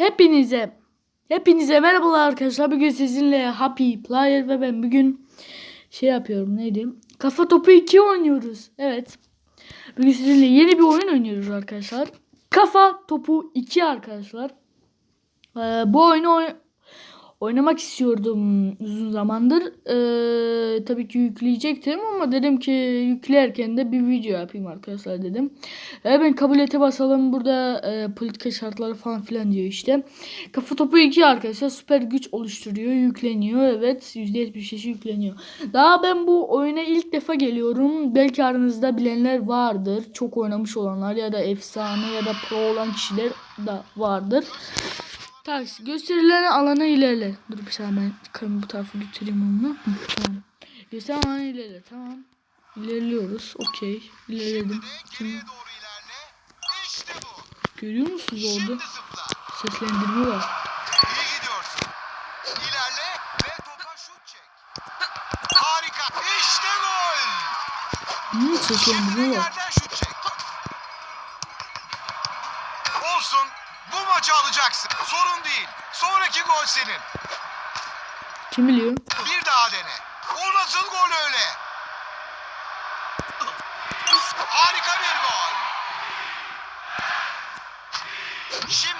Hepinize Hepinize merhabalar arkadaşlar. Bugün sizinle Happy Player ve ben bugün şey yapıyorum neydi? Kafa topu 2 oynuyoruz. Evet. Bugün sizinle yeni bir oyun oynuyoruz arkadaşlar. Kafa topu 2 arkadaşlar. Ee, bu oyunu oy- oynamak istiyordum uzun zamandır. Ee, tabii ki yükleyecektim ama dedim ki yüklerken de bir video yapayım arkadaşlar dedim. Ee, ben kabul basalım. Burada e, politika şartları falan filan diyor işte. Kafa topu 2 arkadaşlar süper güç oluşturuyor, yükleniyor. Evet %75'i yükleniyor. Daha ben bu oyuna ilk defa geliyorum. Belki aranızda bilenler vardır. Çok oynamış olanlar ya da efsane ya da pro olan kişiler de vardır. Ters gösterilen alana ilerle. Dur bir saniye ben kamerayı bu tarafa götüreyim onu. Tamam. Gösterilen alana ilerle. Tamam. İlerliyoruz. Okey. İlerledim. Şimdi. İşte görüyor musunuz orada? Seslendirme var. İyi gidiyorsun. İlerle ve topa şut çek. Harika. İşte gol. Şimdi seslendirme var. Sonraki gol senin. Kim biliyor? Bir daha dene. O nasıl gol öyle? Harika bir gol. Şimdi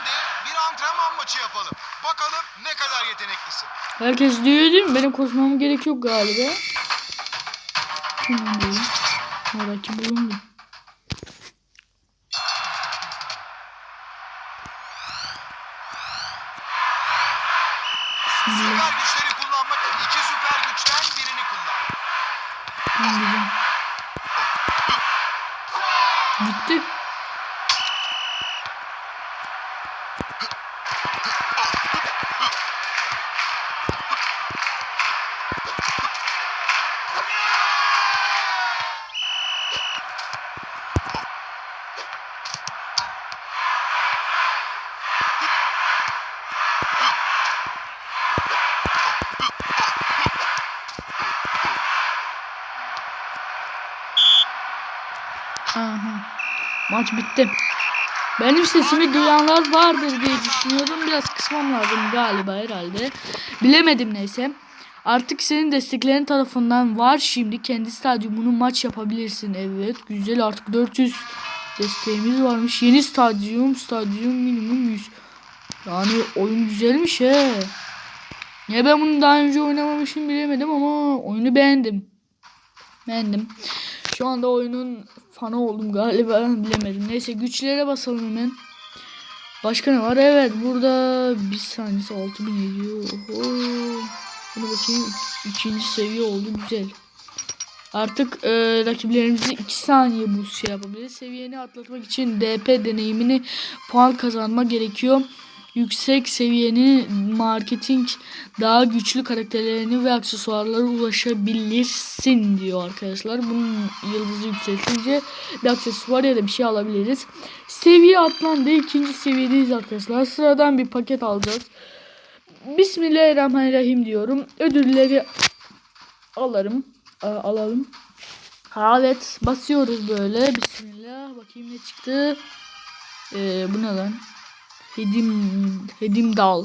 bir antrenman maçı yapalım. Bakalım ne kadar yeteneklisin. Herkes diyor değil mi? Benim koşmam gerek yok galiba. Tamam diyor. Oradaki bulundu. Süper güçleri kullanmak iki süper güçten birini kullan. tamam diyeceğim. Gitti. Aha. Maç bitti. Benim sesimi duyanlar vardır diye düşünüyorum. Biraz kısmam lazım galiba herhalde. Bilemedim neyse. Artık senin desteklerin tarafından var şimdi kendi stadyumunu maç yapabilirsin. Evet güzel artık 400 desteğimiz varmış. Yeni stadyum stadyum minimum 100. Yani oyun güzelmiş he. Niye ben bunu daha önce oynamamışım bilemedim ama oyunu beğendim. Beğendim. Şu anda oyunun fanı oldum galiba bilemedim. Neyse güçlere basalım hemen. Başka ne var? Evet burada bir saniyesi 6000 ediyor. Oho. Bunu bakayım. ikinci seviye oldu güzel. Artık e, rakiplerimizi 2 saniye bu şey yapabiliriz. Seviyeni atlatmak için DP deneyimini puan kazanma gerekiyor. Yüksek seviyenin marketing daha güçlü karakterlerini ve aksesuarlara ulaşabilirsin diyor arkadaşlar. Bunun yıldızı yükseltince bir aksesuar ya da bir şey alabiliriz. Seviye atlandı. ikinci seviyedeyiz arkadaşlar. Sıradan bir paket alacağız. Bismillahirrahmanirrahim diyorum. Ödülleri alırım. Aa, alalım. Evet basıyoruz böyle. Bismillah. Bakayım ne çıktı. Ee, bu ne lan? Hedim, Hedim Dal.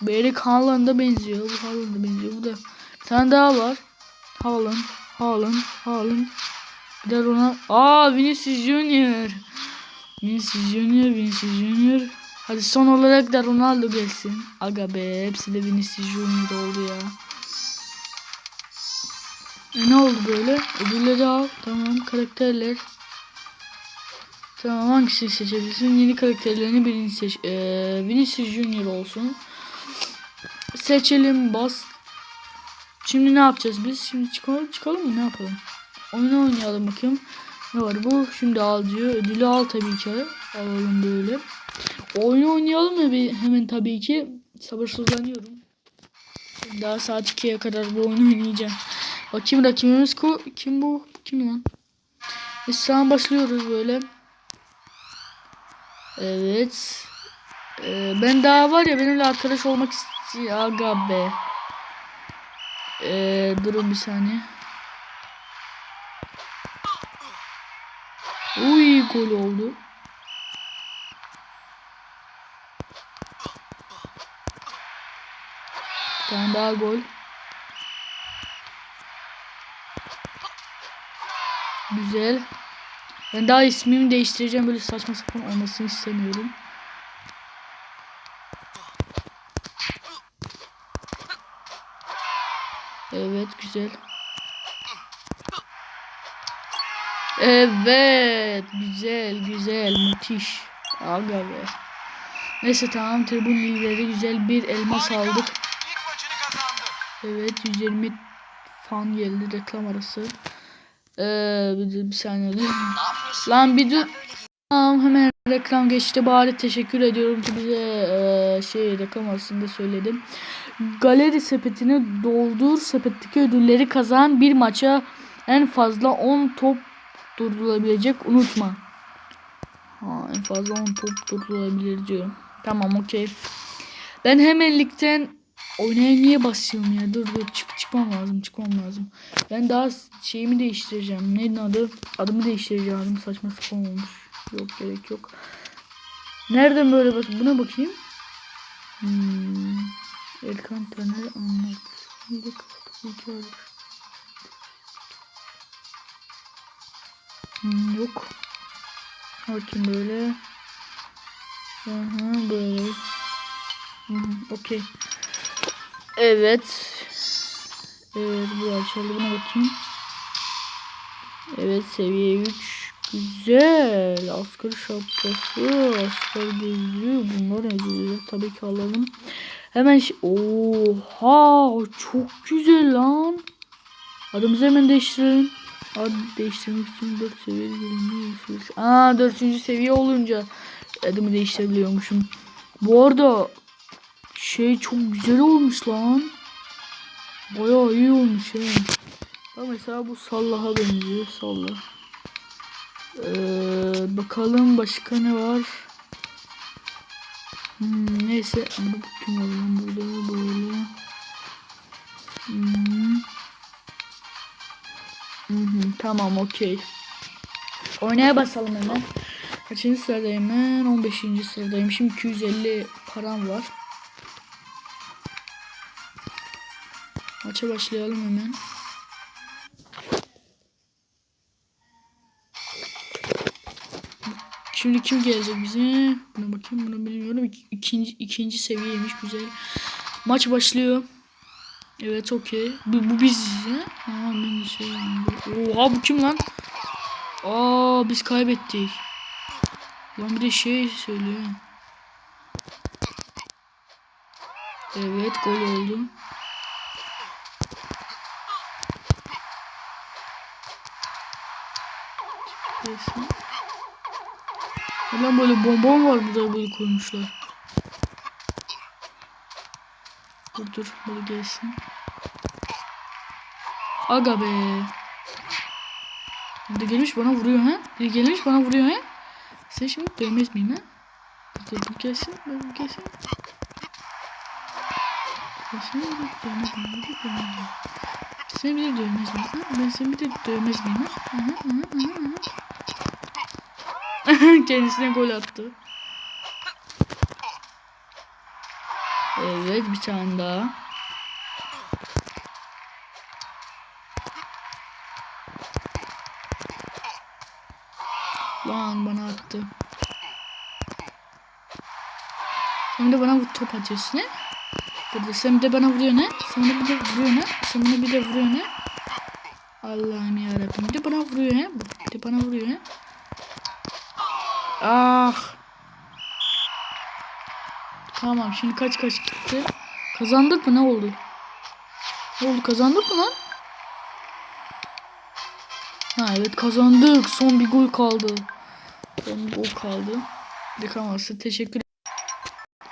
Bu Erik Haaland'a benziyor. Bu Haaland'a benziyor. Bu da bir tane daha var. Haaland, Haaland, Haaland. Bir de Ronaldo. Aa Vinicius Junior. Vinicius Junior, Vinicius Junior. Hadi son olarak da Ronaldo gelsin. Aga be hepsi de Vinicius Junior oldu ya. E, ne oldu böyle? Ödülleri al. Tamam karakterler. Tamam hangisini seçebilirsin? Yeni karakterlerini birini seç. Ee, Vinicius Junior olsun. Seçelim bas. Şimdi ne yapacağız biz? Şimdi çıkalım, çıkalım mı? Ne yapalım? Oyunu oynayalım bakayım. Ne var bu? Şimdi al diyor. Ödülü al tabii ki. Alalım böyle. Oyunu oynayalım mı bir hemen tabii ki. Sabırsızlanıyorum. Daha saat 2'ye kadar bu oyunu oynayacağım. Bakayım rakibimiz ko kim bu? Kim lan? Biz şu an başlıyoruz böyle. Evet. Ee, ben daha var ya benimle arkadaş olmak istiyor. Aga be. Ee, durun bir saniye. Uy gol oldu. Bir tane daha gol. Güzel. Ben daha ismimi değiştireceğim. Böyle saçma sapan olmasını istemiyorum. Evet güzel. Evet güzel güzel müthiş. Aga be. Neyse tamam tribün lideri güzel bir elmas Harika. aldık. Evet 120 fan geldi reklam arası. Ee, bir, bir saniye. Lan bir dur. Tamam hemen reklam geçti. Bari teşekkür ediyorum ki bize eee, şey reklam arasında söyledim. Galeri sepetini doldur sepetteki ödülleri kazan bir maça en fazla 10 top durdurulabilecek unutma. Ha, en fazla 10 top durdurulabilir diyor. Tamam okey. Ben hemen ligden oynaya niye basıyorum ya? Dur dur çık çıkmam lazım çıkmam lazım. Ben daha şeyimi değiştireceğim. Neydi adı? Adımı değiştireceğim. Adım saçma sapan olmuş. Yok gerek yok. Nereden böyle bak? Buna bakayım. Hmm. Erkan Taner anlat. Hmm, yok. Bakayım böyle. Aha böyle. Hı, Okey. Evet. Evet bu. Buna bakayım. Evet seviye 3. Güzel. Asker şapkası. Asker gözlüğü. Bunlar ne güzel. Tabii ki alalım. Hemen. Oha. Çok güzel lan. Adımızı hemen değiştirelim. Ad değiştirmek için 4 seviye Aa 4. seviye olunca adımı değiştirebiliyormuşum. Bu arada şey çok güzel olmuş lan. Bayağı iyi olmuş he. Bak mesela bu sallaha benziyor. Sallah. Ee, bakalım başka ne var. Hmm, neyse. Bunu kim alalım burada böyle. Hmm. Hı hı, tamam okey. Oynaya basalım hemen. Kaçıncı sıradayım ben? 15. sıradayım. Şimdi 250 param var. Maça başlayalım hemen. Şimdi kim gelecek bize? Buna bakayım bunu bilmiyorum. İk- İkinci, ikinci seviyeymiş güzel. Maç başlıyor. Evet okey. Bu, bu biziz ya. Ha ben şey Oha bu kim lan? Aa biz kaybettik. Lan bir de şey söylüyor. Evet gol oldu. Neyse. Lan böyle bonbon var burada böyle koymuşlar. Dur dur böyle gelsin. Aga be. Bir gelmiş bana vuruyor ha. Bir gelmiş bana vuruyor ha. Sen şimdi dövmez miyim ha? Dur dur gelsin. Dur gelsin. Gelsin bir de dövmez miyim? Bir de dövmez miyim? Seni bir de dövmez miyim? Ben seni bir de dövmez miyim? Ha? Aha, aha, aha, aha. Kendisine gol attı. Evet bir tane daha. Lan bana attı. Sen de bana top atıyorsun he? Burada sen de bana vuruyorsun he? Sen de bir de vuruyorsun he? Sen bana bir de vuruyorsun he? Allah'ım yarabbim. Bir de bana vuruyor he? Bir de bana vuruyor he? Ah. Tamam şimdi kaç kaç gitti? Kazandık mı ne oldu? Ne oldu kazandık mı lan? Ha evet kazandık. Son bir gol kaldı. Son bir gol kaldı. Yıkaması teşekkür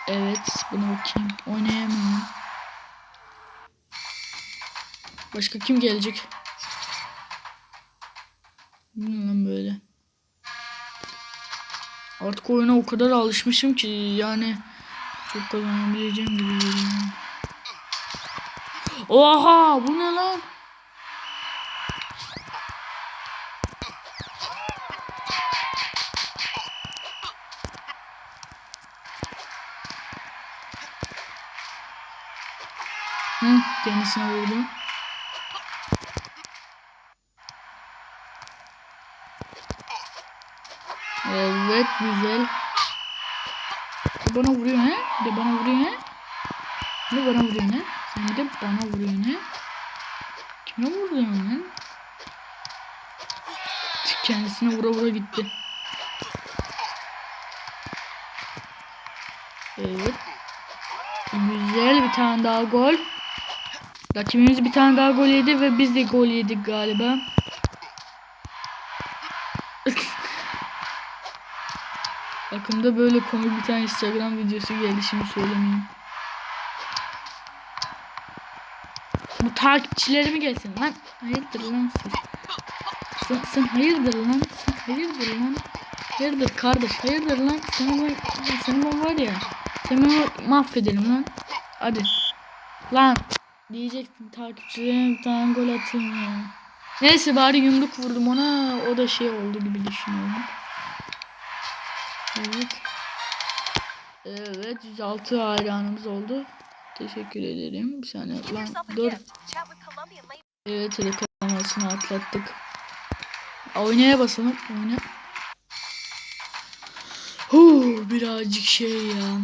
Evet buna bakayım. Oynayamıyorum. Başka kim gelecek? Bilmiyorum böyle. Artık oyuna o kadar alışmışım ki yani çok kazanabileceğim gibi geliyor. Oha bu ne lan? Hı, kendisine vurdu. Evet güzel. Bana vuruyor ne? Bir de bana vuruyor ne? Bir de bana vuruyor ne? Sen de bana vuruyor ne? Kime vurdun lan? Kendisine vura vura gitti. Evet. Güzel bir tane daha gol. Rakibimiz bir tane daha gol yedi ve biz de gol yedik galiba. Aklımda böyle komik bir tane Instagram videosu geldi şimdi söylemeyeyim. Bu takipçilerimi gelsin lan. Hayırdır lan siz? Sen, sen hayırdır lan? Sen hayırdır lan? Hayırdır kardeş hayırdır lan? Seni ben, seni ben var ya. Seni ben mahvedelim lan. Hadi. Lan. Diyecektin takipçilerime bir tane gol atayım ya. Neyse bari yumruk vurdum ona. O da şey oldu gibi düşünüyorum. Evet. Evet 106 hayranımız oldu. Teşekkür ederim. Bir saniye lan dur. Evet reklamasını atlattık. Oynaya basalım. Oyna. Huu, birazcık şey ya.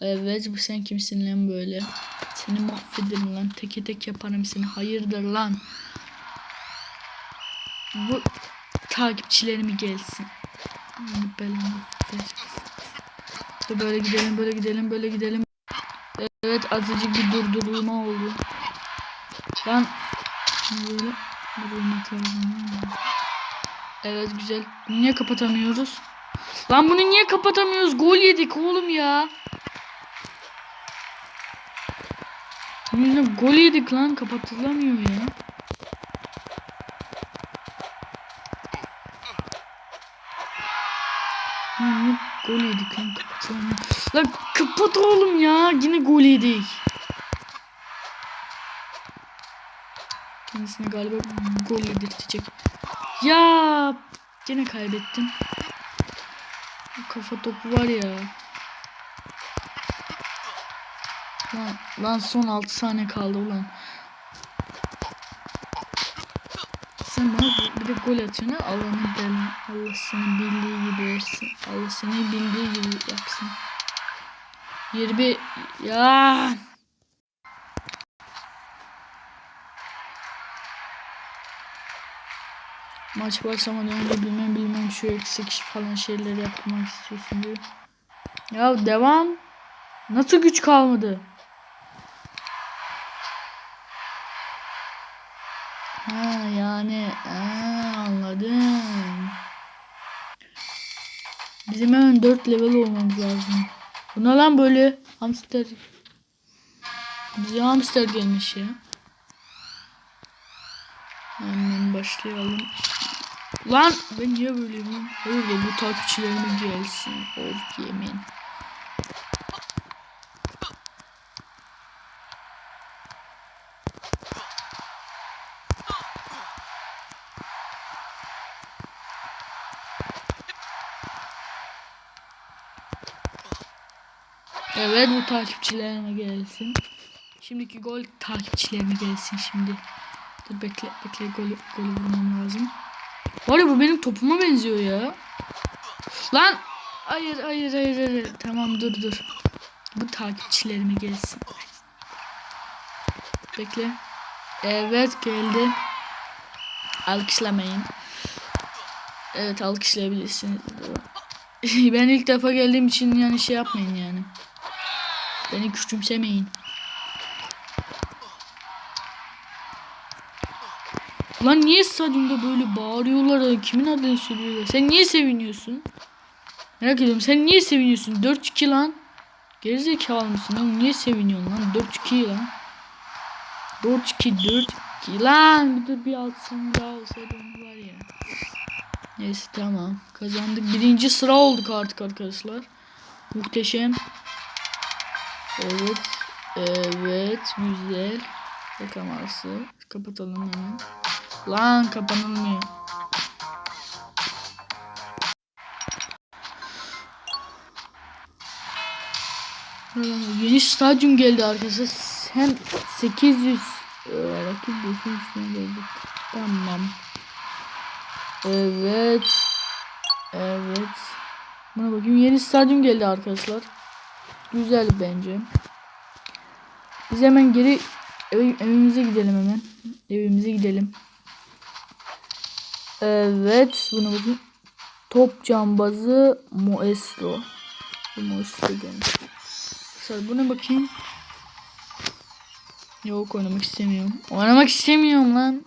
Evet bu sen kimsin lan böyle? Seni mahvederim lan. Teke tek yaparım seni. Hayırdır lan? Bu takipçilerimi gelsin. Dur böyle gidelim böyle gidelim böyle gidelim. Evet azıcık bir durdurulma oldu. Şimdi böyle vurulmak lazım. Evet güzel. Niye kapatamıyoruz? Lan bunu niye kapatamıyoruz? Gol yedik oğlum ya. Bunun gol yedik lan kapatılamıyor ya. Lan kapat oğlum ya. Yine gol yedik. Kendisine galiba gol yedirtecek. Ya yine kaybettim. Kafa topu var ya. Lan, lan son 6 saniye kaldı ulan. Sen bana bir de gol atıyorsun. Allah'ın. Allah seni bildiği gibi versin. Allah seni bildiği gibi yapsın. 20 ya Maç başlamadan önce bilmem bilmem şu eksik falan şeyleri yapmak istiyorsun diyor. Ya devam. Nasıl güç kalmadı? Ha yani aa, anladım. Bizim hemen 4 level olmamız lazım. Bu ne lan böyle? Hamster. Bize hamster gelmiş ya. Hemen başlayalım. Lan ben niye böyleyim lan? Da bu takipçilerime gelsin. Of yemin. Evet bu takipçilerime gelsin. Şimdiki gol takipçilerime gelsin şimdi. Dur bekle bekle gol gol vurmam lazım. Var ya bu benim topuma benziyor ya. Lan hayır hayır hayır hayır. Tamam dur dur. Bu takipçilerime gelsin. Bekle. Evet geldi. Alkışlamayın. Evet alkışlayabilirsiniz. ben ilk defa geldiğim için yani şey yapmayın yani. Beni küçümsemeyin. Lan niye stadyumda böyle bağırıyorlar da kimin adını söylüyorlar? Sen niye seviniyorsun? Merak ediyorum sen niye seviniyorsun? 4-2 lan. Gerizekalı mısın lan? Niye seviniyorsun lan? 4-2 lan. 4-2 4-2 lan. Bir dur bir sene daha olsaydı onu var ya. Neyse tamam. Kazandık. Birinci sıra olduk artık arkadaşlar. Muhteşem. Evet. Evet. Güzel. Yakaması. Kapatalım hemen. Lan kapanılmıyor. Yeni stadyum geldi arkadaşlar. hem 800 e, rakip boşun üstüne geldik. Tamam. Evet. Evet. Buna bakayım yeni stadyum geldi arkadaşlar. Güzel bence. Biz hemen geri ev- evimize gidelim hemen. Evimize gidelim. Evet. Buna bakayım. Top cambazı Moestro. Moestro gelmiş. Sonra buna bakayım. Yok oynamak istemiyorum. Oynamak istemiyorum lan.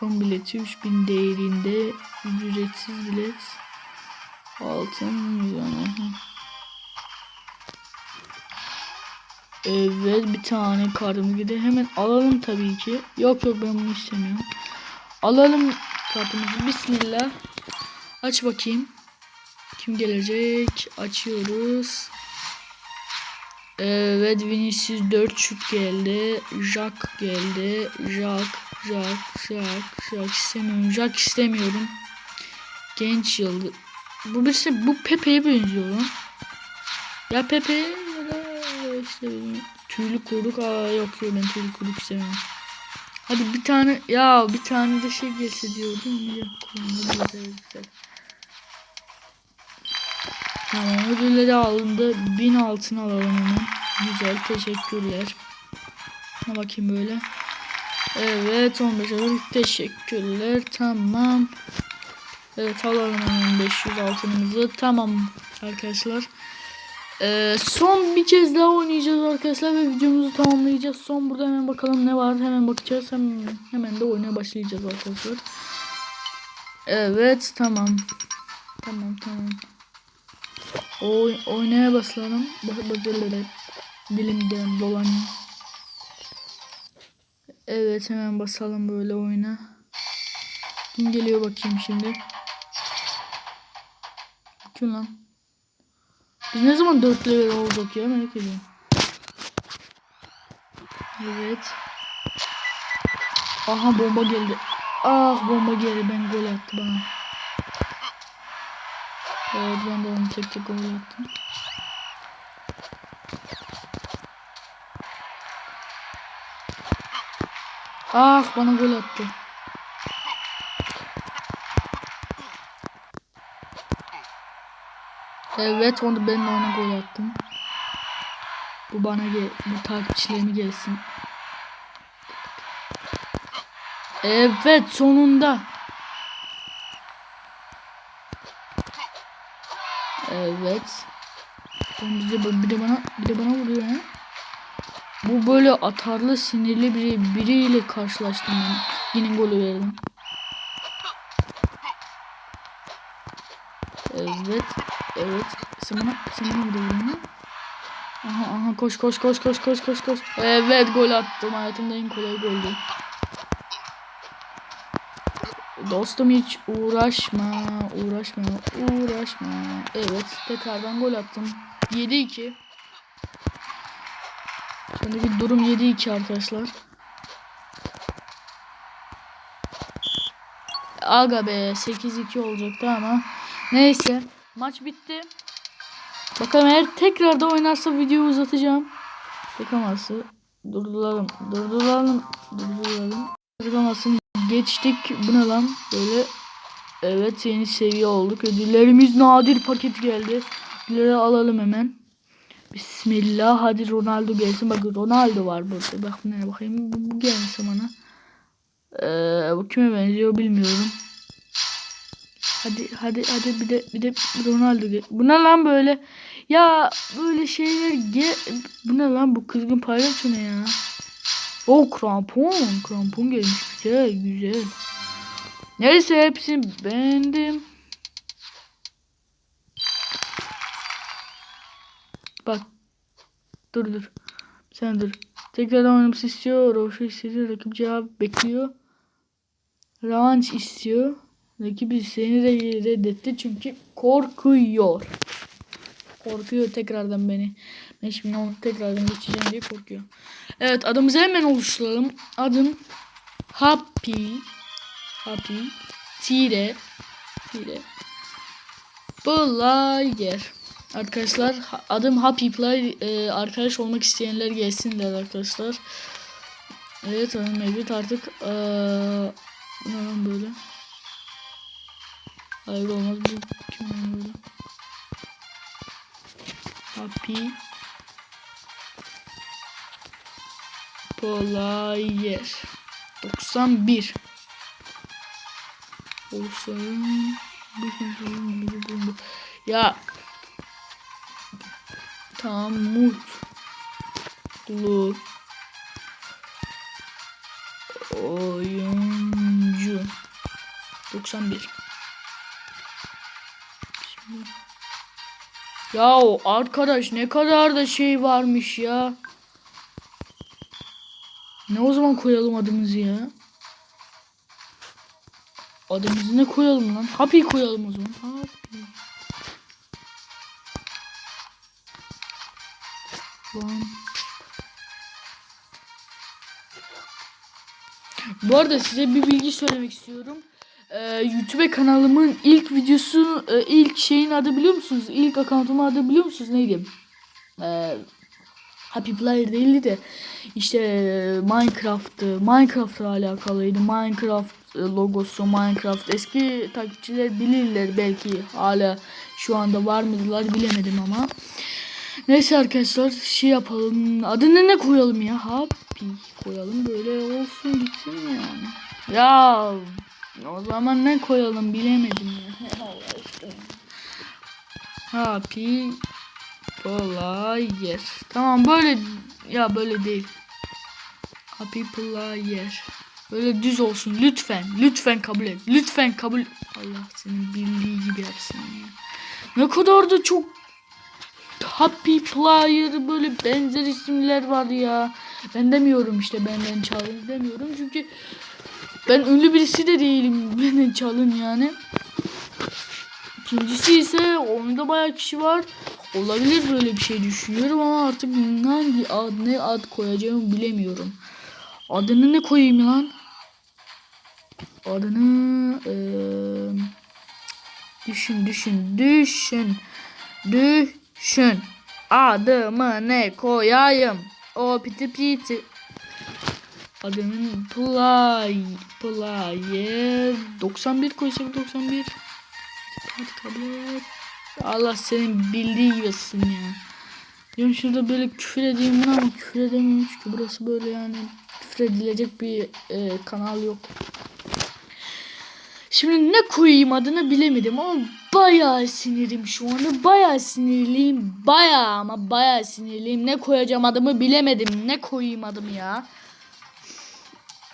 Son bileti 3000 değerinde ücretsiz bilet. Altın milyon. Evet bir tane kartımı gidiyor. Hemen alalım tabii ki. Yok yok ben bunu istemiyorum. Alalım kartımızı. Bismillah. Aç bakayım. Kim gelecek? Açıyoruz. Evet Vinicius 4 şut geldi. Jack geldi. Jack, Jack, Jack, Jack istemiyorum. Jack istemiyorum. Genç yıldız. Bu birisi bu Pepe'ye benziyor. Ya Pepe işte benim tüylü kuyruk. Aa yok yok ben tüylü kuyruk istemiyorum. Hadi bir tane ya bir tane de şey gelse kuyruk güzel güzel. Tamam ödülleri alındı. 1000 altın alalım hemen. Güzel teşekkürler. Şuna bakayım böyle. Evet 15 alır. Teşekkürler. Tamam. Evet alalım hemen 500 altınımızı. Tamam arkadaşlar. Ee, son bir kez daha oynayacağız arkadaşlar ve videomuzu tamamlayacağız. Son burada hemen bakalım ne var. Hemen bakacağız. Hemen, hemen de oynaya başlayacağız arkadaşlar. Evet tamam. Tamam tamam. Oy, oynaya başlayalım. Bak bakalım. Dilimden dolanıyor. Evet hemen basalım böyle oyuna. Kim geliyor bakayım şimdi. Kim lan? Biz ne zaman 4 level olacak ya merak ediyorum. Evet. Aha bomba geldi. Ah bomba geldi ben gol attı bana. Evet ben de onu tek tek gol attım. Ah bana gol attı. Evet onu ben de ona gol attım. Bu bana gel, bu takipçilerime gelsin. Evet sonunda. Evet. Oğlum bir de bana bir de bana vuruyor ha. Bu böyle atarlı sinirli biri biriyle karşılaştım ben. Yine golü verdim. Evet. Evet. Sen bana sen bana vuruyorsun ha. Aha aha koş koş koş koş koş koş koş. Evet gol attım. Hayatımda en kolay goldü. Dostum hiç uğraşma, uğraşma, uğraşma. Evet, tekrardan gol attım. 7-2. Şimdiki durum 7-2 arkadaşlar. Aga be 8-2 olacaktı ama neyse maç bitti. Bakalım eğer tekrar da oynarsa videoyu uzatacağım. Bakamazsa durduralım, durduralım, durduralım. Bakamazsın geçtik. Bu ne lan böyle. Evet yeni seviye olduk. Ödüllerimiz nadir paket geldi. Ödülleri alalım hemen. Bismillah hadi Ronaldo gelsin. Bak Ronaldo var burada. Bak nereye bakayım. Bu, bu gelsin bana. Ee, bu kime benziyor bilmiyorum. Hadi hadi hadi bir de bir de Ronaldo gel. Bu ne lan böyle? Ya böyle şeyler ge Bu ne lan bu kızgın palyaço ne ya? O krampon. Krampon gelmiş. Güzel güzel. Neyse hepsini beğendim. Bak. Dur dur. Sen dur. Tekrardan oynaması istiyor. Roşu istiyor. Rakip cevap bekliyor. Revanş istiyor. Rakibi seni de reddetti çünkü korkuyor. Korkuyor tekrardan beni. Ben şimdi onu tekrardan geçeceğim diye korkuyor. Evet adımızı hemen oluşturalım. Adım Happy Happy Tire Tire Player Arkadaşlar adım Happy Play. Ee, arkadaş olmak isteyenler gelsinler arkadaşlar. Evet mevcut artık. Ee, böyle? Hayır olmaz. Bu kim böyle? Happy. Player 91 Olsun Ya. Tam mutlu oyuncu. 91 ya arkadaş ne kadar da şey varmış ya. Ne o zaman koyalım adımızı ya? Adımızı ne koyalım lan? Happy koyalım o zaman. Happy. Lan. Bu arada size bir bilgi söylemek istiyorum. Ee, YouTube kanalımın ilk videosu, e, ilk şeyin adı biliyor musunuz? İlk accountumun adı biliyor musunuz? Neydi? Ee, Happy Player değildi de işte e, Minecraft'tı. Minecraft'la alakalıydı. Minecraft e, logosu, Minecraft. Eski takipçiler bilirler belki hala şu anda var mıdılar bilemedim ama. Neyse arkadaşlar şey yapalım. Adını ne koyalım ya? Happy koyalım. Böyle olsun gitsin yani. Ya o zaman ne koyalım bilemedim ya. Happy Player. Tamam böyle ya böyle değil. Happy Player. Böyle düz olsun lütfen. Lütfen kabul et. Lütfen kabul. Allah senin bildiği gibi yapsın ya. Ne kadar da çok Happy Player böyle benzer isimler var ya. Ben demiyorum işte benden çalın demiyorum çünkü ben ünlü birisi de değilim benden çalın yani. İkincisi ise oyunda bayağı kişi var. Olabilir böyle bir şey düşünüyorum ama artık hangi ad ne ad koyacağımı bilemiyorum. Adını ne koyayım lan? Adını eee, düşün düşün düşün düşün. Adımı ne koyayım? O piti piti. Adının play player 91 koysam 91. Hadi kabul et. Allah senin bildiği gibisin ya. Diyorum şurada böyle küfür edeyim ama küfür edemiyorum çünkü burası böyle yani küfür edilecek bir e, kanal yok. Şimdi ne koyayım adını bilemedim ama bayağı sinirim şu anda. Bayağı sinirliyim. Bayağı ama bayağı sinirliyim. Ne koyacağım adımı bilemedim. Ne koyayım adımı ya?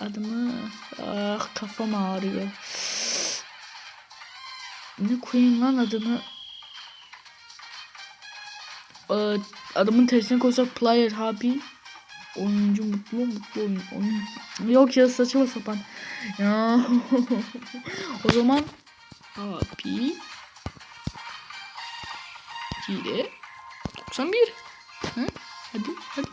Adımı ah kafam ağrıyor. Ne koyayım lan adını? Ee, adımın tersine koysak player happy. Oyuncu mutlu mutlu oyun, yok ya saçma sapan. Ya. O zaman happy. Gire 91 Hı? hadi hadi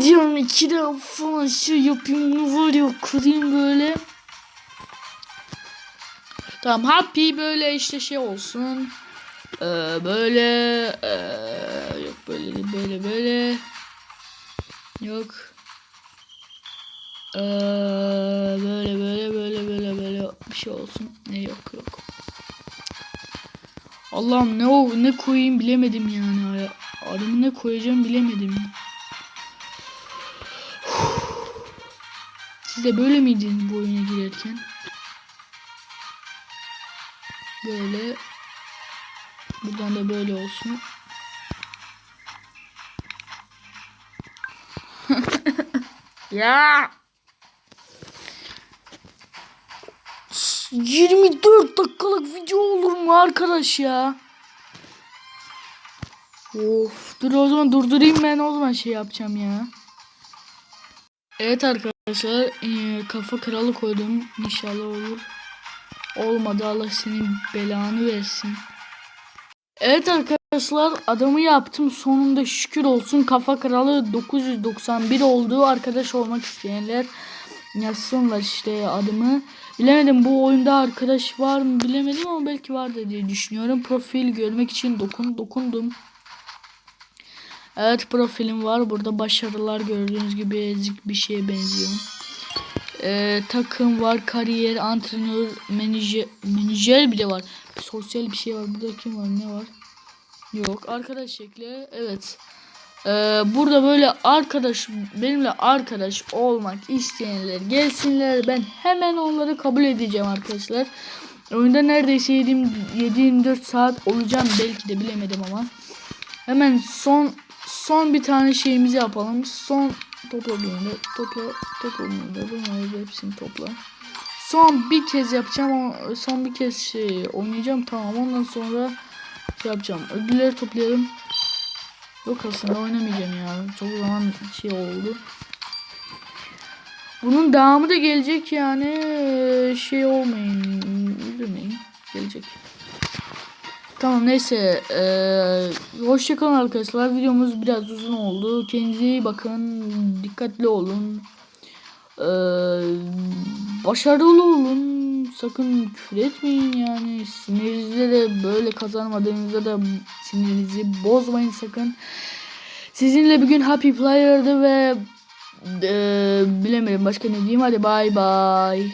diyorum iki de falan şey yapayım bunu var ya kırayım böyle. Tamam happy böyle işte şey olsun. Ee, böyle ee, yok böyle böyle böyle. Yok. Ee, böyle böyle böyle böyle böyle bir şey olsun. Ne yok yok. Allah'ım ne o ne koyayım bilemedim yani. Adımı ne koyacağım bilemedim. siz de böyle miydiniz bu oyuna girerken böyle Buradan da böyle olsun. ya. 24 dakikalık video olur mu arkadaş ya? Of dur o zaman durdurayım ben o zaman şey yapacağım ya. Evet arkadaşlar eee, kafa kralı koydum inşallah olur. Olmadı Allah senin belanı versin. Evet arkadaşlar adamı yaptım sonunda şükür olsun kafa kralı 991 oldu arkadaş olmak isteyenler yazsınlar işte adımı. Bilemedim bu oyunda arkadaş var mı bilemedim ama belki vardır diye düşünüyorum. Profil görmek için dokun dokundum. Evet profilim var. Burada başarılar gördüğünüz gibi ezik bir şeye benziyor. Ee, takım var, kariyer, antrenör, menajer, menajer bile var. Sosyal bir şey var. Burada kim var, ne var? Yok. Arkadaş şekli. Evet. Ee, burada böyle arkadaş benimle arkadaş olmak isteyenler gelsinler. Ben hemen onları kabul edeceğim arkadaşlar. Oyunda neredeyse 7 24 saat olacağım belki de bilemedim ama. Hemen son son bir tane şeyimizi yapalım. Son topla bunu topla topla bunu bunları hepsini topla. Son bir kez yapacağım son bir kez şey oynayacağım tamam ondan sonra şey yapacağım. Ödülleri toplayalım. Yok aslında oynamayacağım ya. Çok zaman şey oldu. Bunun devamı da gelecek yani Ee, şey olmayın üzülmeyin gelecek. Tamam neyse ee, hoşçakalın arkadaşlar. Videomuz biraz uzun oldu. Kendinize iyi bakın. Dikkatli olun. Ee, başarılı olun. Sakın küfür etmeyin yani. Sinirinizde de böyle kazanmadığınızda da sinirinizi bozmayın sakın. Sizinle bugün Happy Player'dı ve ee, bilemedim başka ne diyeyim. Hadi bay bay